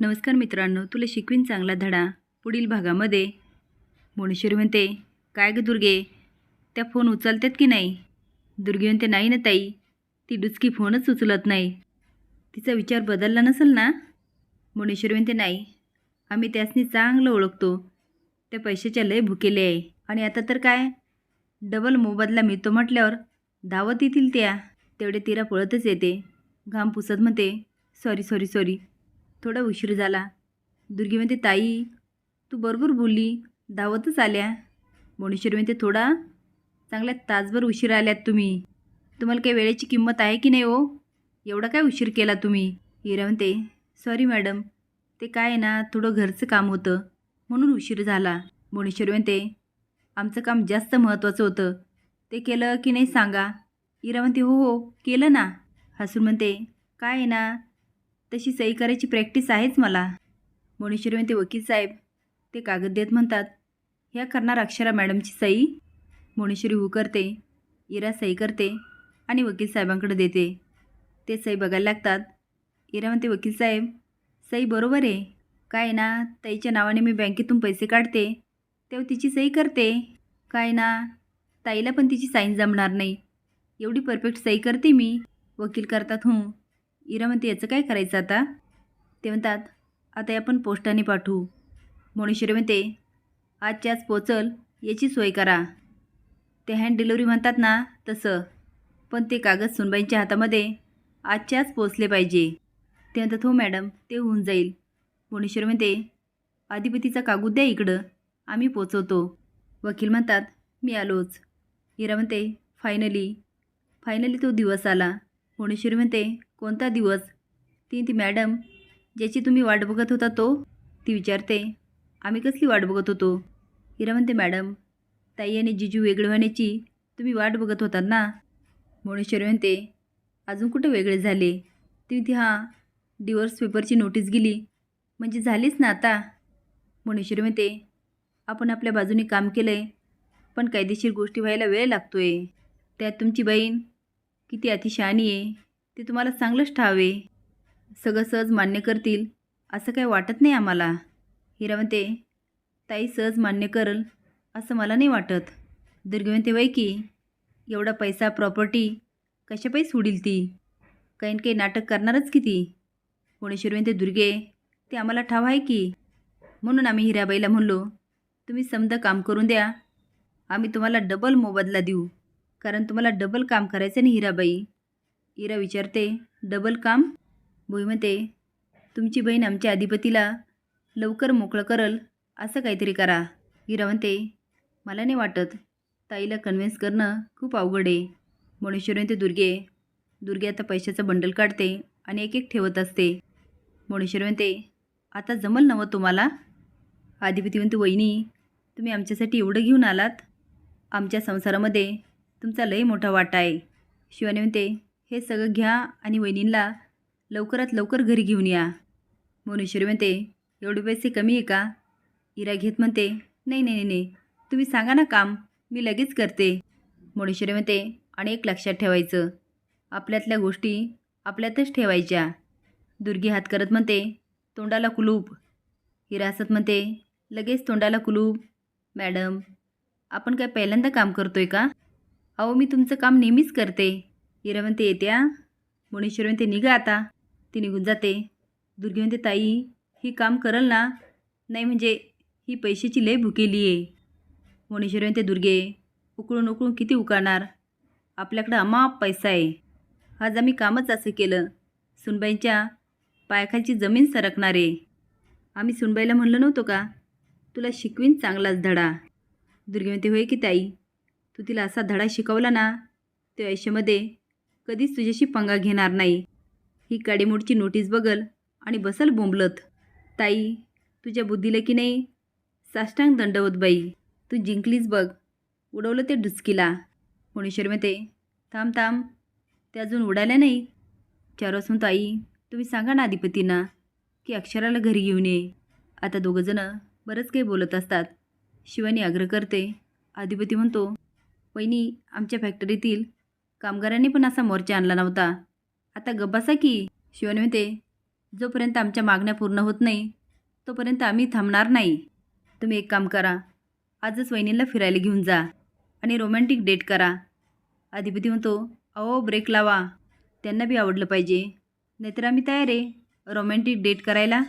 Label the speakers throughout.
Speaker 1: नमस्कार मित्रांनो तुला शिकवीन चांगला धडा. पुढील भागामध्ये. मोनेश्वरी म्हणते काय ग दुर्गे? त्या फोन उचलतात की नाही? दुर्गे म्हणते नाही ना ताई ती डुचकी फोनच उचलत नाही. तिचा विचार बदलला नसेल ना? मोनेश्वरी म्हणते नाही. आम्ही त्यासनी चांगलं ओळखतो. त्या पैशाच्या लय भुकेले आहे. आणि आता तर काय? डबल मोबदला मिळतो म्हटल्यावर धावत येतील त्या. तेवढे तिरा पळतच येते. घाम पुसत म्हणते सॉरी सॉरी सॉरी. थोडा उशीर झाला. दुर्गी म्हणते ताई तू बरोबर बोलली. धावतच आल्या. मोनेश्वरी म्हणते थोडा चांगल्या तासभर उशीर आल्यात तुम्ही. तुम्हाला काही वेळेची किंमत आहे की नाही हो? एवढा काय उशीर केला तुम्ही? हिरा म्हणते सॉरी मॅडम ते काय आहे ना थोडं घरचं काम होतं म्हणून उशीर झाला. मोनेश्वरी म्हणते आमचं काम जास्त महत्त्वाचं होतं. ते केलं की नाही सांगा. इरा म्हणते हो हो केलं ना. हसून म्हणते काय आहे ना तशी सही करायची प्रॅक्टिस आहेच मला. मोनेश्वरी म्हणते वकील साहेब ते कागद देत म्हणतात. ह्या करणार अक्षरा मॅडमची सही. मुणेश्वरी हू करते इरा सही करते आणि वकील साहेबांकडे देते. ते सही बघायला लागतात. इरा म्हणते वकील साहेब सही बरोबर आहे. काय ना ताईच्या नावाने मी बँकेतून पैसे काढते. तेव्हा तिची सही करते. काय ना ताईला पण तिची साईन जमणार नाही. एवढी परफेक्ट सही करते मी. वकील करतात हूं. इरा म्हणते याचं काय करायचं आता? ते म्हणतात आता आपण पोस्टाने पाठवू. मोणेश्वरी म्हणते आजच्याच पोचल याची सोय करा. ते हँड डिलिव्हरी म्हणतात ना तसं. पण ते कागद सुनबाईंच्या हातामध्ये आजच्याच पोचले पाहिजे. ते म्हणतात हो मॅडम ते होऊन जाईल. मोणेश्वरी म्हणते अधिपतीचा कागद द्या इकडं आम्ही पोचवतो. वकील म्हणतात मी आलोच. हिरा म्हणते फायनली. फायनली तो दिवस आला. मोणेश्वरी म्हणते कोणता दिवस? ती ती मॅडम ज्याची तुम्ही वाट बघत होता तो? ती विचारते आम्ही कसली वाट बघत होतो? हिरा म्हणते मॅडम ताई आणि जिजू वेगळे होण्याची तुम्ही वाट बघत होतात ना? भुवनेश्वरी म्हणते अजून कुठं वेगळे झाले? ती ती हां डिवोर्स पेपरची नोटीस गेली. म्हणजे झालीच ना आता? भुवनेश्वरी म्हणते आपण आपल्या बाजूने काम केलं आहे पण कायदेशीर गोष्टी व्हायला वेळ लागतो आहे त्यात तुमची बहीण किती अतिशहाणी आहे. ते तुम्हाला चांगलंच ठावे. सगळं सहज मान्य करतील. असं काही वाटत नाही आम्हाला. हिरा म्हणते ताई सहज मान्य करल असं मला नाही वाटत. दुर्गे म्हणते वय की? एवढा पैसा प्रॉपर्टी कशापाई सोडील ती? काही काही नाटक करणारच की ती? म्हणते दुर्गे? ते आम्हाला ठाव आहे की? म्हणून आम्ही हिराबाईला म्हणलो तुम्ही समजा काम करून द्या. आम्ही तुम्हाला डबल मोबदला देऊ. कारण तुम्हाला डबल काम करायचं नाही हिराबाई. इरा विचारते डबल काम? भोई म्हणते तुमची बहीण आमच्या अधिपतीला लवकर मोकळं करल असं काहीतरी करा. इरा म्हणते मला नाही वाटत ताईला कन्व्हिन्स करणं खूप अवघड आहे. मोनेश्वरी ते दुर्गे दुर्गे आता पैशाचं बंडल काढते आणि एक एक ठेवत असते. मोनेश्वरी म्हणते आता जमल नवं तुम्हाला? अधिपती म्हणते वहिनी तुम्ही आमच्यासाठी एवढं घेऊन आलात? आमच्या संसारामध्ये तुमचा लई मोठा वाटा आहे. शिवानी म्हणते हे सगळं घ्या आणि वहिनींना लवकरात लवकर घरी घेऊन या. मोनेश्वरी म्हणते एवढे पैसे कमी आहे का? इरा घेत म्हणते नाही नाही नाही नाही. तुम्ही सांगा ना काम. मी लगेच करते. मोनेश्वरी म्हणते आणि एक लक्षात ठेवायचं. आपल्यातल्या गोष्टी आपल्यातच ठेवायच्या. दुर्गी हात करत म्हणते तोंडाला कुलूप. हिरासत म्हणते लगेच तोंडाला कुलूप. मॅडम आपण काय पहिल्यांदा काम करतोय का? अहो मी तुमचं काम नेहमीच करते. हिरा म्हणते येत्या. मुनेश्वर म्हणते निघा आता. ती निघून जाते. दुर्गी म्हणते ताई ही काम करल ना. नाही म्हणजे ही पैशाची लय भुकेली आहे. मुनेश्वर म्हणते दुर्गे उकळून उकळून किती उकाळणार? आपल्याकडं अमाप पैसा आहे. आज आम्ही कामच असं केलं. सुनबाईंच्या पायाखालची जमीन सरकणार आहे. आम्ही सुनबाईला म्हणलं नव्हतो का? तुला शिकवीन चांगलाच धडा. दुर्गी म्हणते होय की ताई? तू तिला असा धडा शिकवला ना ते आयुष्यामध्ये कधीच तुझ्याशी पंगा घेणार नाही. ही काडीमोडची नोटीस बघल आणि बसल बोंबलत. ताई तुझ्या बुद्धीला की नाही? साष्टांग दंडवत बाई तू जिंकलीच बघ. उडवलं ते डुचकीला कोणेश्वर मेते थांब थांब. ते अजून उडाल्या नाही. चार वाजून ताई तुम्ही सांगा ना अधिपतींना की अक्षराला घरी घेऊन ये. आता दोघंजणं बरंच काही बोलत असतात. शिवानी आग्रह करते. अधिपती म्हणतो वहिनी आमच्या फॅक्टरीतील कामगारांनी पण असा मोर्चा आणला नव्हता. आता गब्बासा की शिवन म्हणते जोपर्यंत आमच्या मागण्या पूर्ण होत नाही तोपर्यंत आम्ही थांबणार नाही. तुम्ही एक काम करा आजच वहिनीला फिरायला घेऊन जा आणि रोमॅन्टिक डेट करा. अधिपती म्हणतो अहो ब्रेक लावा. त्यांना बी आवडलं पाहिजे. नाहीतर आम्ही तयार आहे. रोमॅन्टिक डेट करायला.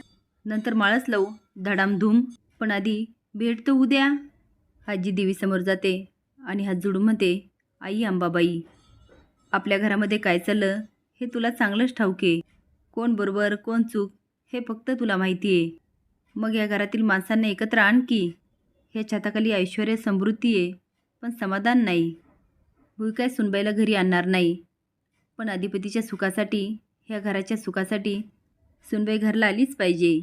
Speaker 1: नंतर माळच लावू. धडामधूम पण आधी भेट तर उद्या. आजी देवीसमोर जाते आणि हात जोडून म्हणते आई अंबाबाई. आपल्या घरामध्ये काय चाललं हे तुला चांगलंच ठाऊक आहे. कोण बरोबर कोण चूक हे फक्त तुला माहिती आहे. मग या घरातील माणसांना एकत्र आण की. ह्या छताखाली ऐश्वर समृद्धी आहे पण समाधान नाही. भूकाय सुनबाईला घरी आणणार नाही. पण अधिपतीच्या सुखासाठी ह्या घराच्या सुखासाठी सुनबाई घरला आलीच पाहिजे.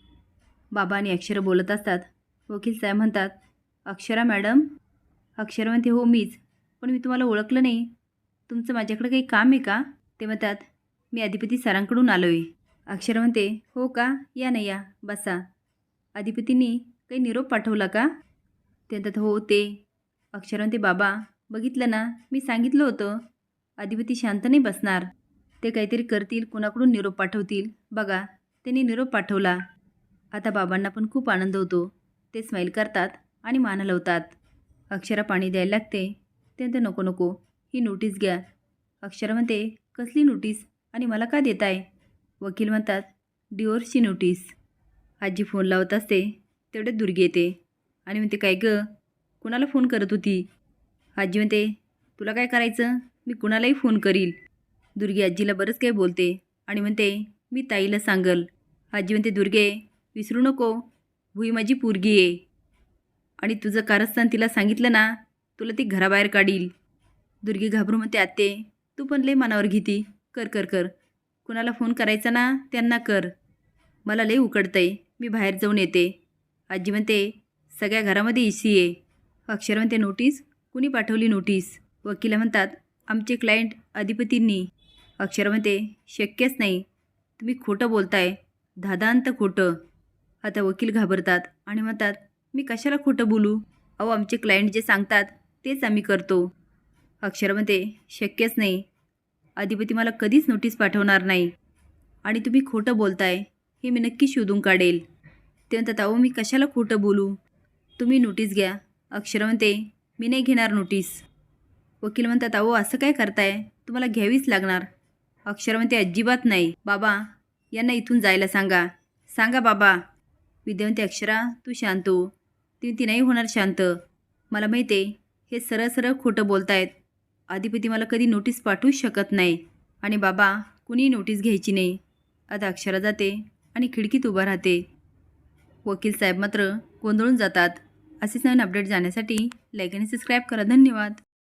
Speaker 1: बाबा आणि अक्षर बोलत असतात. वकील साहेब म्हणतात अक्षरा मॅडम. अक्षरा म्हणते हो मीच पण मी तुम्हाला ओळखलं नाही. तुमचं माझ्याकडे काही काम आहे का? ते म्हणतात मी अधिपती सरांकडून आलो आहे अक्षर म्हणते हो का? या ना या बसा. अधिपतींनी काही निरोप पाठवला का? ते म्हणतात हो ते. अक्षर म्हणते बाबा बघितलं ना मी सांगितलं होतं. अधिपती शांत नाही बसणार. ते काहीतरी करतील कुणाकडून निरोप पाठवतील. बघा त्यांनी निरोप पाठवला. आता बाबांना पण खूप आनंद होतो. ते स्माईल करतात आणि मान हलवतात. अक्षरा पाणी द्यायला लागते. ते नको नको. ही नोटीस घ्या. अक्षर म्हणते कसली नोटीस? आणि मला का देताय? वकील म्हणतात डिवोर्सची नोटीस. आजी फोन लावत असते तेवढे दुर्गी येते. आणि म्हणते काय गं? कुणाला फोन करत होती? आजी म्हणते तुला काय करायचं? मी कुणालाही फोन करील. दुर्गी आजीला बरंच काही बोलते आणि म्हणते मी ताईला सांगल. आजी म्हणते दुर्गे विसरू नको. भुई माझी पोरगी आहे. आणि तुझं कारस्थान तिला सांगितलं ना तुला ती घराबाहेर काढील. दुर्गी घाबरू म्हणते आत्ते तू पण लय मनावर घेती कर कर कर. कुणाला फोन करायचा ना त्यांना कर. मला लय उकडतंय. मी बाहेर जाऊन येते. आजी म्हणते सगळ्या घरामध्ये इसी आहे. अक्षर म्हणते नोटीस? कुणी पाठवली नोटीस? वकिला म्हणतात आमचे क्लायंट अधिपतींनी. अक्षर म्हणते शक्यच नाही. तुम्ही खोटं बोलताय. धादांत खोटं. आता वकील घाबरतात आणि म्हणतात मी कशाला खोटं बोलू? अहो आमचे क्लायंट जे सांगतात तेच आम्ही करतो. अक्षरमध्ये शक्यच नाही. अधिपती मला कधीच नोटीस पाठवणार नाही. आणि तुम्ही खोटं बोलताय हे मी नक्की शोधून काढेल. ते म्हणतात अहो मी कशाला खोटं बोलू? तुम्ही नोटीस घ्या. अक्षर म्हणते मी नाही घेणार नोटीस. वकील म्हणतात अहो असं काय करताय? तुम्हाला घ्यावीच लागणार. अक्षर म्हणते अजिबात नाही. बाबा यांना इथून जायला सांगा. सांगा बाबा. विद्या म्हणते अक्षरा तू शांत हो. ती ती नाही होणार शांत. मला माहिती आहे हे सरळ सरळ खोटं बोलतायत. अधिपती मला कधी नोटीस पाठवूच शकत नाही. आणि बाबा कुणी नोटीस घ्यायची नाही. आता अक्षरा जाते आणि खिडकीत उभा राहते. वकील साहेब मात्र गोंधळून जातात. असेच नवीन अपडेट जाण्यासाठी लाईक आणि सबस्क्राईब करा. धन्यवाद.